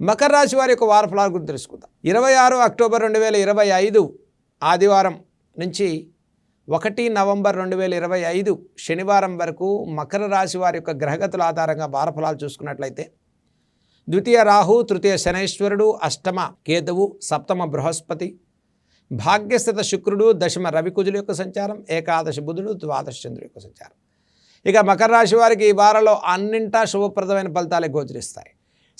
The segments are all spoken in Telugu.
మకర రాశి వారి యొక్క వార ఫలాల గురించి తెలుసుకుందాం. ఇరవై ఆరు అక్టోబర్ రెండు వేల ఇరవై ఐదు ఆదివారం నుంచి ఒకటి నవంబర్ రెండు వేల ఇరవై ఐదు శనివారం వరకు మకర రాశి వారి యొక్క గ్రహగతుల ఆధారంగా వారఫలాలు చూసుకున్నట్లయితే ద్వితీయ రాహు తృతీయ శనైశ్వరుడు అష్టమ కేతువు సప్తమ బృహస్పతి భాగ్యస్థిత శుక్రుడు దశమ రవికుజుల యొక్క సంచారం ఏకాదశ బుధుడు ద్వాదశ చంద్రుడు యొక్క సంచారం. ఇక మకర రాశి వారికి ఈ వారంలో అన్నింటా శుభప్రదమైన ఫలితాలే గోచరిస్తాయి.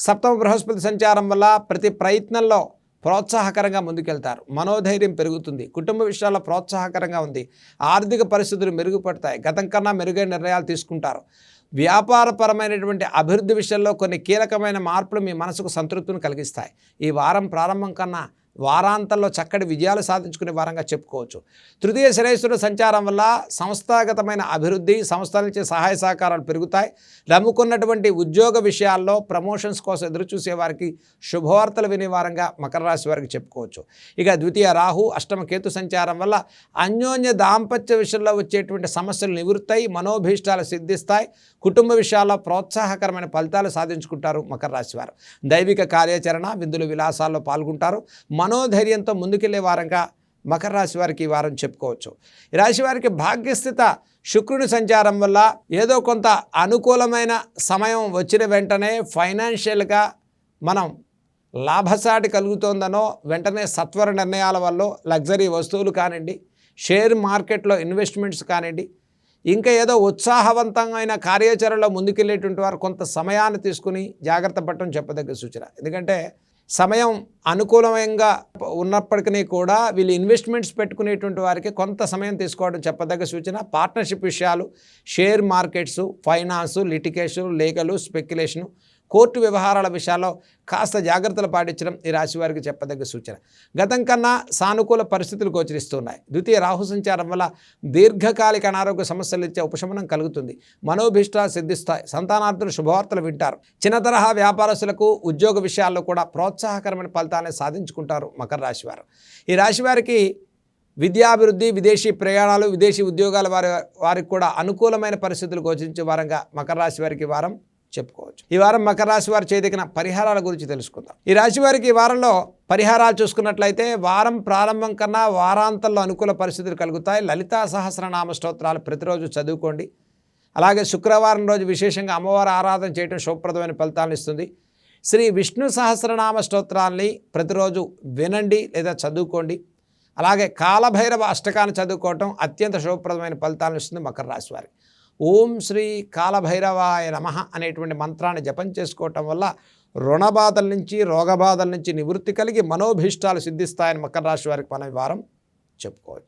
సప్తమ బృహస్పతి సంచారం వల్ల ప్రతి ప్రయత్నంలో ప్రోత్సాహకరంగా ముందుకెళ్తారు. మనోధైర్యం పెరుగుతుంది. కుటుంబ విషయాల్లో ప్రోత్సాహకరంగా ఉంది. ఆర్థిక పరిస్థితులు మెరుగుపడతాయి. గతం కన్నా మెరుగైన నిర్ణయాలు తీసుకుంటారు. వ్యాపారపరమైనటువంటి అభివృద్ధి విషయంలో కొన్ని కీలకమైన మార్పులు మీ మనసుకు సంతృప్తిని కలిగిస్తాయి. ఈ వారం ప్రారంభం కన్నా వారాంతంలో చక్కటి విజయాలు సాధించుకునే వారంగా చెప్పుకోవచ్చు. తృతీయ శ్రేయస్సుల సంచారం వల్ల సంస్థాగతమైన అభివృద్ధి సంస్థల నుంచి సహాయ సహకారాలు పెరుగుతాయి. నమ్ముకున్నటువంటి ఉద్యోగ విషయాల్లో ప్రమోషన్స్ కోసం ఎదురుచూసే వారికి శుభవార్తలు వినే వారంగా మకర రాశి వారికి చెప్పుకోవచ్చు. ఇక ద్వితీయ రాహు అష్టమ కేతు సంచారం వల్ల అన్యోన్య దాంపత్య విషయంలో వచ్చేటువంటి సమస్యలు నివృత్తాయి మనోభీష్టాలు సిద్ధిస్తాయి. కుటుంబ విషయాల్లో ప్రోత్సాహకరమైన ఫలితాలు సాధించుకుంటారు మకర రాశి వారు. దైవిక కార్యాచరణ విందులు విలాసాల్లో పాల్గొంటారు. మనోధైర్యంతో ముందుకెళ్ళే వారంగా మకర రాశి వారికి ఈ వారం చెప్పుకోవచ్చు. ఈ రాశి వారికి భాగ్యస్థిత శుక్రుని సంచారం వల్ల ఏదో కొంత అనుకూలమైన సమయం వచ్చిన వెంటనే ఫైనాన్షియల్గా మనం లాభసాటి కలుగుతోందనో వెంటనే సత్వర నిర్ణయాల వల్ల లగ్జరీ వస్తువులు కానివ్వండి షేర్ మార్కెట్లో ఇన్వెస్ట్మెంట్స్ కానివ్వండి ఇంకా ఏదో ఉత్సాహవంతమైన కార్యాచరణలో ముందుకెళ్ళేటువంటి వారు కొంత సమయాన్ని తీసుకుని జాగ్రత్త పడటం చెప్పదగ్గ సూచన. ఎందుకంటే సమయం అనుకూలంగా ఉన్నప్పటికీ కూడా వీళ్ళు ఇన్వెస్ట్మెంట్స్ పెట్టుకునేటువంటి వారికి కొంత సమయం తీసుకోవడం చెప్పదగ్గ సూచన. పార్ట్నర్షిప్ విషయాలు share markets finance litigation legal speculation court వ్యవహారాల విషయాల్లో కాస్త జాగ్రత్తలు పాటించడం ఈ రాశి వారికి చెప్పదగ్గ సూచన. గతం కన్నా సానుకూల పరిస్థితులు గోచరిస్తున్నాయి. ద్వితీయ రాహు సంచారం వల్ల దీర్ఘకాలిక అనారోగ్య సమస్యలు ఇచ్చే ఉపశమనం కలుగుతుంది. మనోభీష్టాలు సిద్ధిస్తాయి. సంతానార్థులు శుభవార్తలు వింటారు. చిన్న తరహా వ్యాపారస్తులకు ఉద్యోగ విషయాల్లో కూడా ప్రోత్సాహకరమైన ఫలితాలను సాధించుకుంటారు మకర రాశి వారు ఈ రాశి వారికి విద్యాభివృద్ధి విదేశీ ప్రయాణాలు విదేశీ ఉద్యోగాల వారి వారికి కూడా అనుకూలమైన పరిస్థితులు గోచరించే వారంగా మకర రాశి వారికి వారం చెప్పుకోవచ్చు. ఈ వారం మకర రాశి వారు చేదగిన పరిహారాల గురించి తెలుసుకుందాం. ఈ రాశి వారికి ఈ వారంలో పరిహారాలు చూసుకున్నట్లయితే వారం ప్రారంభం కన్నా వారాంతంలో అనుకూల పరిస్థితులు కలుగుతాయి. లలితా సహస్రనామ స్తోత్రాలు ప్రతిరోజు చదువుకోండి. అలాగే శుక్రవారం రోజు విశేషంగా అమ్మవారి ఆరాధన చేయడం శుభప్రదమైన ఫలితాలను ఇస్తుంది. శ్రీ విష్ణు సహస్రనామ స్తోత్రాల్ని ప్రతిరోజు వినండి లేదా చదువుకోండి. అలాగే కాలభైరవ అష్టకాన్ని చదువుకోవటం అత్యంత శుభప్రదమైన ఫలితాలను ఇస్తుంది మకర రాశి వారికి. ఓం శ్రీ కాలభైరవాయ నమ అనేటువంటి మంత్రాన్ని జపం చేసుకోవటం వల్ల రుణబాధల నుంచి రోగబాధల నుంచి నివృత్తి కలిగి మనోభీష్టాలు సిద్ధిస్తాయని మకర రాశి వారికి మనం వారం చెప్పుకోవచ్చు.